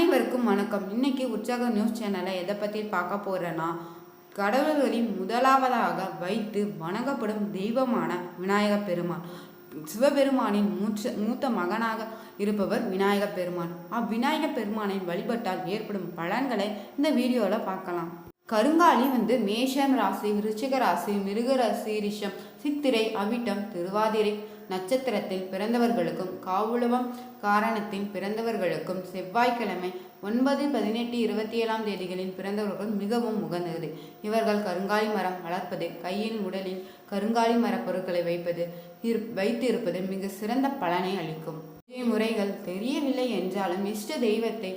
அனைவருக்கும் வணக்கம். இன்னைக்கு உற்சாக நியூஸ் சேனலை எதை பற்றி பார்க்க போகிறேன்னா கடவுள்களின் முதலாவதாக வைத்து வணங்கப்படும் தெய்வமான விநாயக பெருமான். சிவபெருமானின் மூச்ச மூத்த மகனாக இருப்பவர் விநாயக பெருமான். அவ்விநாயக பெருமானை வழிபட்டால் ஏற்படும் பலன்களை இந்த வீடியோவில் பார்க்கலாம். கருங்காலி வந்து மேஷம் ராசி விருச்சிக ராசி மிருக ராசி ரிஷம் சித்திரை அவிட்டம் திருவாதிரை நட்சத்திரத்தில் பிறந்தவர்களுக்கும் காவுளவம் காரணத்தின் பிறந்தவர்களுக்கும் செவ்வாய்க்கிழமை ஒன்பது பதினெட்டு இருபத்தி ஏழாம் தேதிகளில் பிறந்தவர்கள் மிகவும் உகந்தது. இவர்கள் கருங்காலி மரம் வளர்ப்பது கையில் உடலில் கருங்காலி மர பொருட்களை வைப்பது இரு வைத்து இருப்பது மிக சிறந்த பலனை அளிக்கும். முறைகள் தெரியவில்லை என்றாலும் இஷ்ட தெய்வத்தை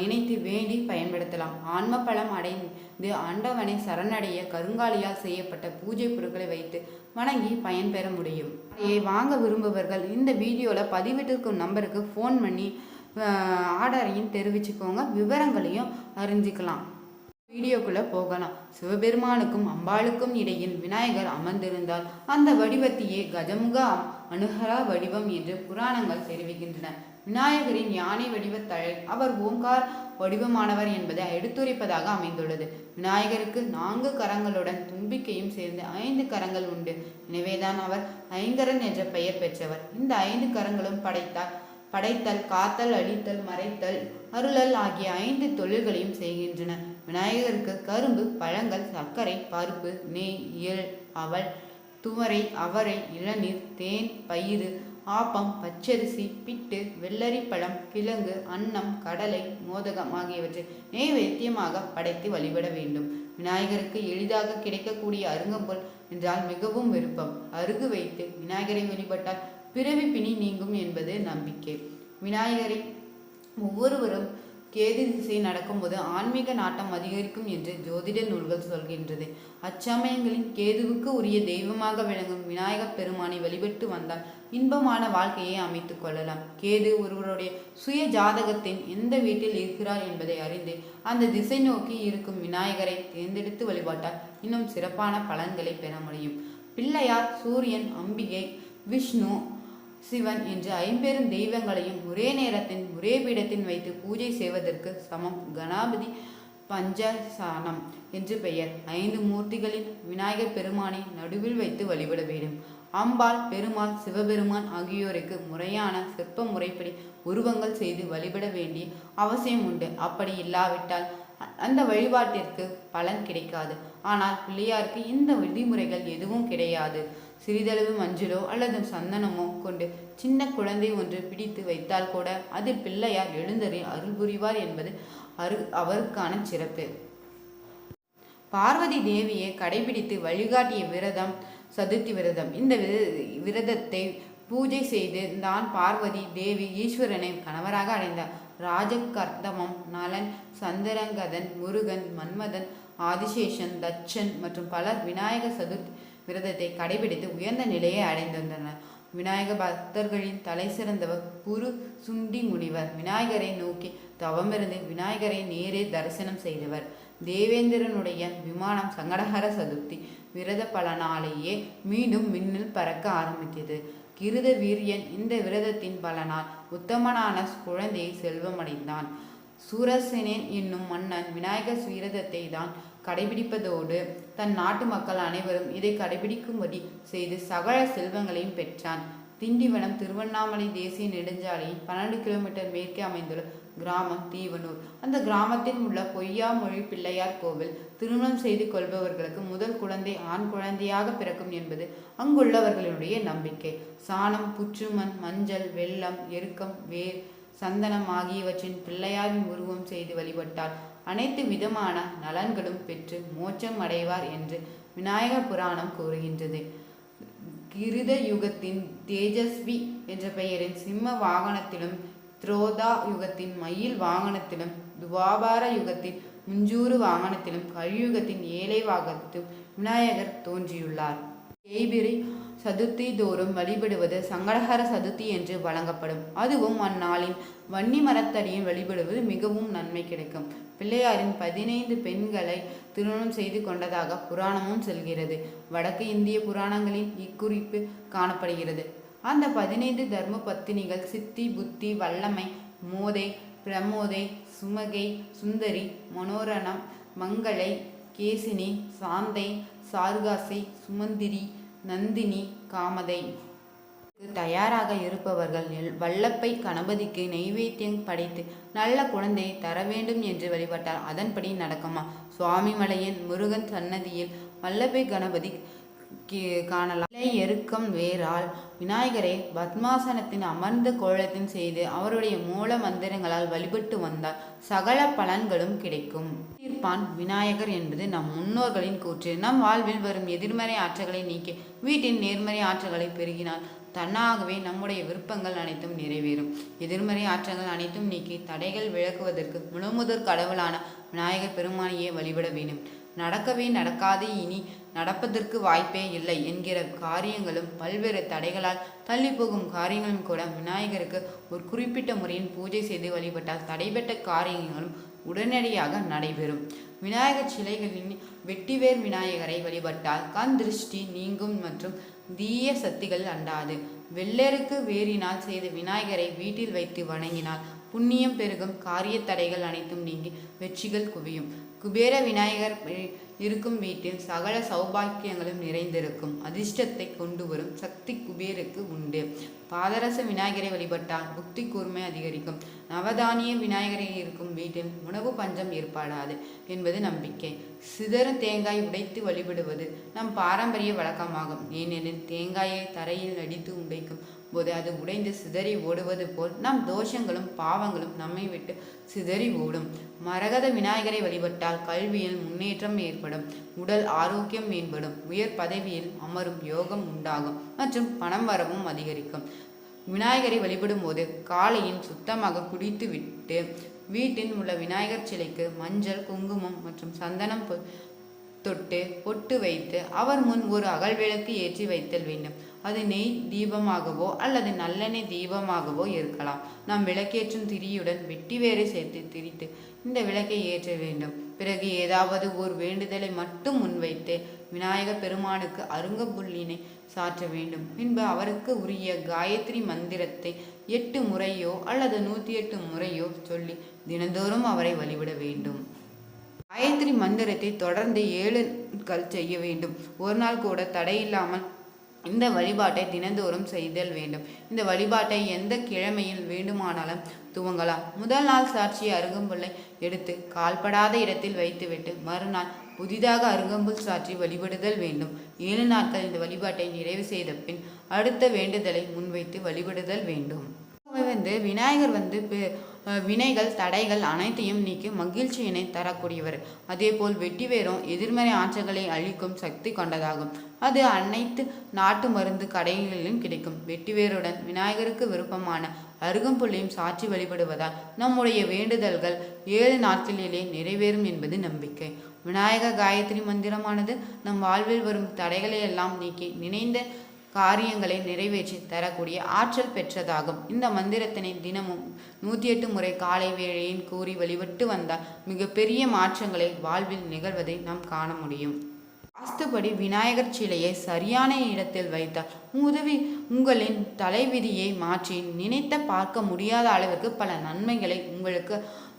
நினைத்து வேண்டி பயன்படுத்தலாம். ஆன்ம பலம் இது ஆண்டவனை சரணடைய கருங்காலியால் செய்யப்பட்ட பூஜை பொருட்களை வைத்து வணங்கி பயன்பெற முடியும். இதை வாங்க விரும்புபவர்கள் இந்த வீடியோவில் பதிவிட்டிருக்கும் நம்பருக்கு ஃபோன் பண்ணி ஆர்டரையும் தெரிவிச்சுக்கோங்க. விவரங்களையும் அறிஞ்சிக்கலாம். வீடியோக்குள்ளே போகலாம். சிவபெருமானுக்கும் அம்பாளுக்கும் இடையில் விநாயகர் அமர்ந்திருந்தால் அந்த வடிவத்தையே கஜமுக அனுகரா வடிவம் என்று புராணங்கள் தெரிவிக்கின்றன. விநாயகரின் யானை வடிவத்தழை அவர் ஓங்கார் வடிவமானவர் என்பதை எடுத்துரைப்பதாக அமைந்துள்ளது. விநாயகருக்கு நான்கு கரங்களுடன் தும்பிக்கையும் சேர்ந்து ஐந்து கரங்கள் உண்டு. எனவேதான் அவர் ஐங்கரன் என்ற பெயர் பெற்றவர். இந்த ஐந்து கரங்களும் படைத்தார் படைத்தல் காத்தல் அழித்தல் மறைத்தல் அருளல் ஆகிய ஐந்து தொழில்களையும் செய்கின்றன. விநாயகருக்கு கரும்பு பழங்கள் சர்க்கரை பருப்பு நெய் இயல் அவல் துவரை அவரை இளநீர் தேன் பயிறு ஆப்பம் பச்சரிசி பிட்டு வெள்ளரிப்பழம் கிழங்கு அன்னம் கடலை மோதகம் ஆகியவற்றை நெய்வேத்தியமாக படைத்து வழிபட வேண்டும். விநாயகருக்கு எளிதாக கிடைக்கக்கூடிய அருங்கம்புல் என்றால் மிகவும் விருப்பம். அருகு வைத்து விநாயகரை வழிபட்டால் பிறவி பிணி நீங்கும் என்பது நம்பிக்கை. விநாயகரை ஒவ்வொருவரும் கேது திசை நடக்கும்போது ஆன்மீக நாட்டம் அதிகரிக்கும் என்று ஜோதிட நூல்கள் சொல்கின்றது. அச்சமயங்களில் கேதுவுக்கு உரிய தெய்வமாக விளங்கும் விநாயகப் பெருமானை வழிபட்டு வந்தால் இன்பமான வாழ்க்கையை அமைத்துக் கொள்ளலாம். கேது ஒருவருடைய சுய ஜாதகத்தின் எந்த வீட்டில் இருக்கிறார் என்பதை அறிந்து அந்த திசை நோக்கி இருக்கும் விநாயகரை தேர்ந்தெடுத்து வழிபாட்டால் இன்னும் சிறப்பான பலன்களை பெற முடியும். பிள்ளையார் சூரியன் அம்பிகை விஷ்ணு சிவன் என்று ஐம்பெரும் தெய்வங்களையும் ஒரே நேரத்தின் ஒரே பீடத்தில் வைத்து பூஜை செய்வதற்கு சமம். கணாபதி பஞ்சசானம் என்று பெயர். ஐந்து மூர்த்திகளில் விநாயகர் பெருமானை நடுவில் வைத்து வழிபட வேண்டும். அம்பாள் பெருமாள் சிவபெருமான் ஆகியோருக்கு முறையான சிற்ப முறைப்படி உருவங்கள் செய்து வழிபட வேண்டிய அவசியம் உண்டு. அப்படி இல்லாவிட்டால் அந்த வழிபாட்டிற்கு பலன் கிடைக்காது. ஆனால் பிள்ளையாருக்கு இந்த விதிமுறைகள் எதுவும் கிடையாது. சிறிதளவு மஞ்சளோ அல்லது சந்தனமோ கொண்டு சின்ன குழந்தை ஒன்று பிடித்து வைத்தால் கூட அதில் பிள்ளையார் எழுந்தறி அருள் புரிவார் என்பது அரு அவருக்கான சிறப்பு. பார்வதி தேவியை கடைபிடித்து வழிகாட்டிய விரதம் சதுர்த்தி விரதம். இந்த விர- விரதத்தை பூஜை செய்து தான் பார்வதி தேவி ஈஸ்வரனை கணவராக அடைந்தார். ராஜகர்த்தமம் நலன் சந்திரங்கதன் முருகன் மன்மதன் ஆதிசேஷன் தட்சன் மற்றும் பலர் விநாயக சதுர்த்தி விரதத்தை கடைபிடித்து உயர்ந்த நிலையை அடைந்திருந்தனர் விநாயக பக்தர்களின் தலை சிறந்தவர் குரு சுண்டி முனிவர். விநாயகரை நோக்கி தவமிருந்து விநாயகரை நேரே தரிசனம் செய்தவர். தேவேந்திரனுடைய விமானம் சங்கடஹர சதுர்த்தி விரத பலனாலேயே மீண்டும் மின்னல் பறக்க ஆரம்பித்தது. கிருத வீரியன் இந்த விரதத்தின் பலனால் உத்தமனான குழந்தையை செல்வமடைந்தான். சூரசேனன் என்னும் மன்னன் விநாயகர் விரதத்தை தான் கடைபிடிப்பதோடு தன் நாட்டு மக்கள் அனைவரும் இதை கடைபிடிக்கும்படி செய்து சகல செல்வங்களையும் பெற்றான். திண்டிவனம் திருவண்ணாமலை தேசிய நெடுஞ்சாலையின் பன்னெண்டு கிலோமீட்டர் மேற்கே அமைந்துள்ள கிராமம் தீவனூர். அந்த கிராமத்தில் உள்ள பொய்யாமொழி பிள்ளையார் கோவில் திருமணம் செய்து கொள்பவர்களுக்கு முதல் குழந்தை ஆண் குழந்தையாக பிறக்கும் என்பது அங்குள்ளவர்களுடைய நம்பிக்கை. சாணம் புற்றுமண் மஞ்சள் வெள்ளம் எருக்கம் வேர் சந்தனம் ஆகியவற்றின் பிள்ளையாரின் உருவம் செய்து வழிபட்டால் அனைத்து விதமான நலன்களும் பெற்று மோட்சம் அடைவார் என்று விநாயகர் புராணம் கூறுகின்றது. கிருத யுகத்தின் தேஜஸ்வி என்ற பெயரின் சிம்ம வாகனத்திலும் த்ரோதா யுகத்தின் மயில் வாகனத்திலும் துவாபார யுகத்தின் முஞ்சூறு வாகனத்திலும் கலியுகத்தின் ஏழை வாகனத்திலும் விநாயகர் தோன்றியுள்ளார். தேய்பிரை சதுர்த்தி தோறும் வழிபடுவது சங்கடகர சதுர்த்தி என்று வழங்கப்படும். அதுவும் அந்நாளின் வன்னி மரத்தடியில் வழிபடுவது மிகவும் நன்மை கிடைக்கும். பிள்ளையாரின் பதினைந்து பெண்களை திருமணம் செய்து கொண்டதாக புராணமும் சொல்கிறது. வடக்கு இந்திய புராணங்களின் இக்குறிப்பு காணப்படுகிறது. அந்த பதினைந்து தர்ம பத்தினிகள் சித்தி புத்தி வல்லமை மோதை பிரமோதை சுமகை சுந்தரி மனோரணம் மங்களை கேசினி சாந்தை சார்காசை சுமந்திரி நந்தினி காமதை. தயாராக இருப்பவர்கள் எல்- வல்லப்பை கணபதிக்கு நெய்வேத்தியம் படைத்து நல்ல குழந்தையை தர வேண்டும் என்று வழிபட்டால் அதன்படி நடக்குமா? சுவாமிமலையின் முருகன் சன்னதியில் வல்லப்பை கணபதி காணலாம். இலை எருக்கம் வேறால் விநாயகரை பத்மாசனத்தின் அமர்ந்த கோலத்தின் செய்து அவருடைய மூல மந்திரங்களால் வழிபட்டு வந்தால் சகல பலன்களும் கிடைக்கும். தீர்ப்பான் விநாயகர் என்பது நம் முன்னோர்களின் கூற்று. நம் வாழ்வில் வரும் எதிர்மறை ஆற்றல்களை நீக்கி வீட்டின் நேர்மறை ஆற்றல்களை பெருகினால் தன்னாகவே நம்முடைய விருப்பங்கள் அனைத்தும் நிறைவேறும். எதிர்மறை ஆற்றங்கள் அனைத்தும் நீக்கி தடைகள் விளக்குவதற்கு முழுமுதற் கடவுளான விநாயகர் பெருமானையே வழிபட வேண்டும். நடக்கவே நடக்காது இனி நடப்பதற்கு வாய்ப்பே இல்லை என்கிற காரியங்களும் பல்வேறு தடைகளால் தள்ளி போகும் காரியங்களும் கூட விநாயகருக்கு ஒரு குறிப்பிட்ட முறையில் பூஜை செய்து வழிபட்டால் தடைபட்ட காரியங்களும் உடனடியாக நடைபெறும். விநாயகர் சிலைகளின் வெட்டிவேர் விநாயகரை வழிபட்டால் கண் திருஷ்டி நீங்கும் மற்றும் தீய சக்திகள் அண்டாது. வெள்ளெருக்கு வேறினால் செய்த விநாயகரை வீட்டில் வைத்து வணங்கினால் புண்ணியம் பெருகும் காரிய தடைகள் அனைத்தும் நீங்கி வெற்றிகள் குவியும். குபேர விநாயகர் இருக்கும் வீட்டில் சகல சௌபாக்கியங்களும் நிறைந்திருக்கும். அதிர்ஷ்டத்தை கொண்டு வரும் சக்தி குபேருக்கு உண்டு. பாதரச விநாயகரை வழிபட்டால் புக்தி கூர்மை அதிகரிக்கும். நவதானிய விநாயகரை இருக்கும் வீட்டில் உணவு பஞ்சம் ஏற்படாது என்பது நம்பிக்கை. சிதறு தேங்காய் உடைத்து வழிபடுவது நம் பாரம்பரிய வழக்கமாகும். ஏனெனில் தேங்காயை தரையில் அடித்து உடைக்கும் போது அது உடைந்து சிதறி ஓடுவது போல் நம் தோஷங்களும் பாவங்களும் நம்மை விட்டு சிதறி ஓடும். மரகத விநாயகரை வழிபட்டால் கல்வியில் முன்னேற்றம் ஏற்படும் உடல் ஆரோக்கியம் மேம்படும் உயர் பதவியில் அமரும் யோகம் உண்டாகும் மற்றும் பணம் வரவும் அதிகரிக்கும். விநாயகரை வழிபடும் போது காலையில் சுத்தமாக குடித்து விட்டு வீட்டில் உள்ள விநாயகர் சிலைக்கு மஞ்சள் குங்குமம் மற்றும் சந்தனம் தொட்டு பொட்டு வைத்து அவர் முன் ஒரு அகல் விளக்கு ஏற்றி வைத்தல் வேண்டும். அது நெய் தீபமாகவோ அல்லது நல்லெண்ணெய் தீபமாகவோ இருக்கலாம். நாம் விளக்கேற்றும் திரியுடன் வெட்டி வேரை சேர்த்து திரித்து இந்த விளக்கை ஏற்ற வேண்டும். பிறகு ஏதாவது ஒரு வேண்டுதலை மட்டும் முன்வைத்து விநாயக பெருமானுக்கு அருங்கப்புள்ளினை சாற்ற வேண்டும். பின்பு அவருக்கு உரிய காயத்ரி மந்திரத்தை எட்டு முறையோ அல்லது நூற்றி எட்டு முறையோ சொல்லி தினந்தோறும் அவரை வழிபட வேண்டும். காயத்ரி மந்திரத்தை தொடர்ந்து ஏழு நாட்கள் செய்ய வேண்டும். ஒரு நாள் கூட தடையில்லாமல் இந்த வழிபாட்டை தினந்தோறும் செய்தல் வேண்டும். இந்த வழிபாட்டை எந்த கிழமையில் வேண்டுமானாலும் துவங்கலாம். முதல் நாள் சாட்சியை அருகம்புல்லை எடுத்து கால்படாத இடத்தில் வைத்துவிட்டு மறுநாள் புதிதாக அருகம்புல் சாற்றி வழிபடுதல் வேண்டும். ஏழு நாட்கள் இந்த வழிபாட்டை நிறைவு செய்த பின் அடுத்த வேண்டுதலை முன்வைத்து வழிபடுதல் வேண்டும். வந்து விநாயகர் வந்து வினைகள் தடைகள் அனைத்தையும் நீக்கி மகிழ்ச்சியினை தரக்கூடியவர். அதேபோல் வெட்டிவேரும் எதிர்மறை ஆற்றல்களை அழிக்கும் சக்தி கொண்டதாகும். அது அனைத்து நாட்டு மருந்து கடைகளிலும் கிடைக்கும். வெட்டிவேருடன் விநாயகருக்கு விருப்பமான அருகம்புள்ளியும் சாட்சி வழிபடுவதால் நம்முடைய வேண்டுதல்கள் ஏழு நாட்களிலே நிறைவேறும் என்பது நம்பிக்கை. விநாயக காயத்ரி மந்திரமானது நம் வாழ்வில் வரும் தடைகளை எல்லாம் நீக்கி நினைந்த காரியங்களை நிறைவேற்றி தரக்கூடிய ஆற்றல் பெற்றதாகும். இந்த மந்திரத்தினை தினமும் நூற்றி எட்டு முறை காலை வேளையின் கூறி வழிபட்டு வந்தால் மிகப்பெரிய மாற்றங்களை வாழ்வில் நிகழ்வதை நாம் காண முடியும். வாஸ்துபடி விநாயகர் சிலையை சரியான இடத்தில் வைத்தால் உதவி உங்களின் தலைவிதியை மாற்றி நினைத்த பார்க்க முடியாத அளவிற்கு பல நன்மைகளை உங்களுக்கு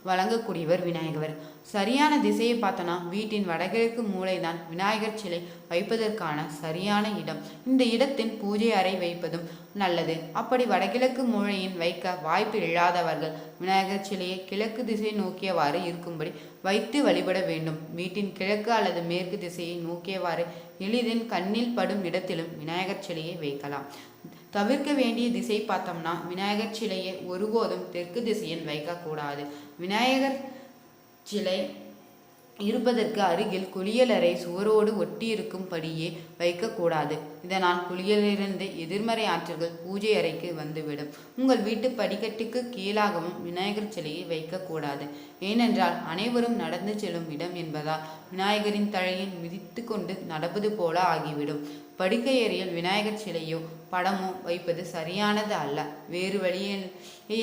வழங்கக்கூடியவர் விநாயகர். சரியான திசையை பார்த்தோன்னா வீட்டின் வடகிழக்கு மூலைதான் விநாயகர் சிலை வைப்பதற்கான சரியான இடம். இந்த இடத்தின் பூஜை அறை வைப்பதும் நல்லது. அப்படி வடகிழக்கு மூலையின் வைக்க வாய்ப்பு இல்லாதவர்கள் விநாயகர் சிலையை கிழக்கு திசை நோக்கியவாறு இருக்கும்படி வைத்து வழிபட வேண்டும். வீட்டின் கிழக்கு அல்லது மேற்கு திசையை நோக்கியவாறு எளிதின் கண்ணில் படும் இடத்திலும் விநாயகர் சிலையை வைக்கலாம். தவிர்க்க வேண்டிய திசை பார்த்தோம்னா விநாயகர் சிலையை ஒருபோதும் தெற்கு திசையில் வைக்கக்கூடாது. விநாயகர் சிலை இருப்பதற்கு அருகில் குளியலறை சுவரோடு ஒட்டியிருக்கும்படியே வைக்கக்கூடாது. இதனால் குளியலிலிருந்து எதிர்மறை ஆற்றல்கள் பூஜை அறைக்கு வந்துவிடும். உங்கள் வீட்டு படிக்கட்டுக்கு கீழாகவும் விநாயகர் சிலையை வைக்கக்கூடாது. ஏனென்றால் அனைவரும் நடந்து செல்லும் இடம் என்பதால் விநாயகரின் தழையை மிதித்து கொண்டு நடப்பது போல ஆகிவிடும். படுக்கையறையில் விநாயகர் சிலையோ படமோ வைப்பது சரியானது அல்ல. வேறு வழியே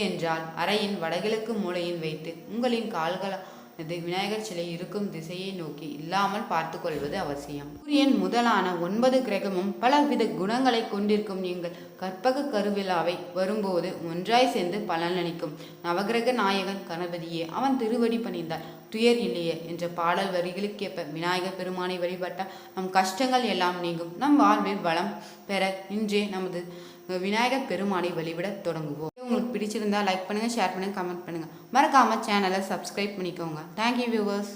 என்றால் அறையின் வடகிழக்கு மூலையில் வைத்து உங்களின் கால்கள் விநாயகர் சிலை இருக்கும் திசையை நோக்கி இல்லாமல் பார்த்து கொள்வது அவசியம். சூரியன் முதலான ஒன்பது கிரகமும் பலவித குணங்களை கொண்டிருக்கும் நீங்கள் கற்பக கருவிழாவை வரும்போது ஒன்றாய் சேர்ந்து பலனளிக்கும் நவகிரக நாயகன் கணபதியே அவன் திருவடி பணிந்தார் துயர் இல்லையே என்ற பாடல் வரிகளுக்கேற்ப விநாயகர் பெருமானை வழிபட்டால் நம் கஷ்டங்கள் எல்லாம் நீங்கும். நம் வாழ்வில் வளம் பெற இன்றே நமது விநாயகர் பெருமானை வழிபட தொடங்குவோம். பிடிச்சிருந்தா லைக் பண்ணுங்கள் ஷேர் பண்ணுங்கள் கமெண்ட் பண்ணுங்கள் மறக்காமல் சேனலை சப்ஸ்கிரைப் பண்ணிக்கோங்க. Thank you viewers